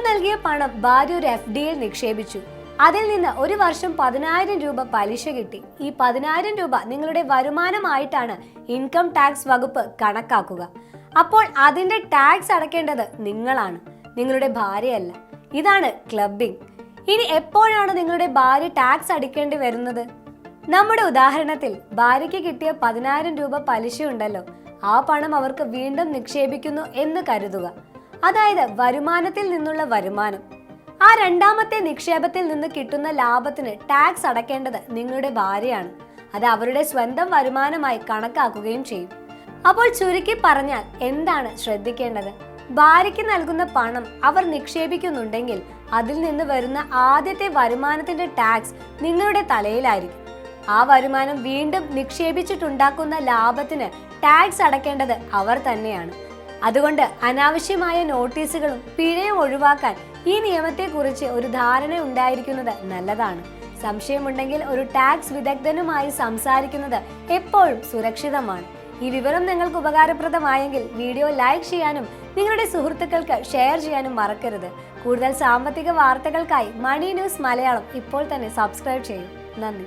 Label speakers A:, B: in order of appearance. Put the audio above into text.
A: നൽകിയ പണം ഭാര്യ ഒരു എഫ് ഡിയിൽ നിക്ഷേപിച്ചു. അതിൽ നിന്ന് ഒരു വർഷം പതിനായിരം രൂപ പലിശ കിട്ടി. ഈ പതിനായിരം രൂപ നിങ്ങളുടെ വരുമാനമായിട്ടാണ് ഇൻകം ടാക്സ് വകുപ്പ് കണക്കാക്കുക. അപ്പോൾ അതിന്റെ ടാക്സ് അടക്കേണ്ടത് നിങ്ങളാണ്. നിങ്ങളുടെ ഭാര്യയല്ല. ഇതാണ് ക്ലബിംഗ്. ഇനി എപ്പോഴാണ് നിങ്ങളുടെ ഭാര്യ ടാക്സ് അടിക്കേണ്ടി വരുന്നത്? നമ്മുടെ ഉദാഹരണത്തിൽ ഭാര്യയ്ക്ക് കിട്ടിയ പതിനായിരം രൂപ പലിശ ഉണ്ടല്ലോ ആ പണം അവർക്ക് വീണ്ടും നിക്ഷേപിക്കുന്നു എന്ന് കരുതുക. അതായത് വരുമാനത്തിൽ നിന്നുള്ള വരുമാനം. ആ രണ്ടാമത്തെ നിക്ഷേപത്തിൽ നിന്ന് കിട്ടുന്ന ലാഭത്തിന് ടാക്സ് അടക്കേണ്ടത് നിങ്ങളുടെ ഭാര്യയാണ്. അത് അവരുടെ സ്വന്തം വരുമാനമായി കണക്കാക്കുകയും ചെയ്യും. അപ്പോൾ ചുരുക്കി പറഞ്ഞാൽ എന്താണ് ശ്രദ്ധിക്കേണ്ടത്? ഭാര്യയ്ക്ക് നൽകുന്ന പണം അവർ നിക്ഷേപിക്കുന്നുണ്ടെങ്കിൽ അതിൽ നിന്ന് വരുന്ന ആദ്യത്തെ വരുമാനത്തിന്റെ ടാക്സ് നിങ്ങളുടെ തലയിലായിരിക്കും. ആ വരുമാനം വീണ്ടും നിക്ഷേപിച്ചിട്ടുണ്ടാക്കുന്ന ലാഭത്തിന് ടാക്സ് അടക്കേണ്ടത് അവർ തന്നെയാണ്. അതുകൊണ്ട് അനാവശ്യമായ നോട്ടീസുകളും പിഴയും ഒഴിവാക്കാൻ ഈ നിയമത്തെക്കുറിച്ച് ഒരു ധാരണ ഉണ്ടായിരിക്കുന്നത് നല്ലതാണ്. സംശയമുണ്ടെങ്കിൽ ഒരു ടാക്സ് വിദഗ്ധനുമായി സംസാരിക്കുന്നത് എപ്പോഴും സുരക്ഷിതമാണ്. ഈ വിവരം നിങ്ങൾക്ക് ഉപകാരപ്രദമായെങ്കിൽ വീഡിയോ ലൈക്ക് ചെയ്യാനും നിങ്ങളുടെ സുഹൃത്തുക്കൾക്ക് ഷെയർ ചെയ്യാനും മറക്കരുത്. കൂടുതൽ സാമ്പത്തിക വാർത്തകൾക്കായി മണി ന്യൂസ് മലയാളം ഇപ്പോൾ തന്നെ സബ്സ്ക്രൈബ് ചെയ്യും. നന്ദി.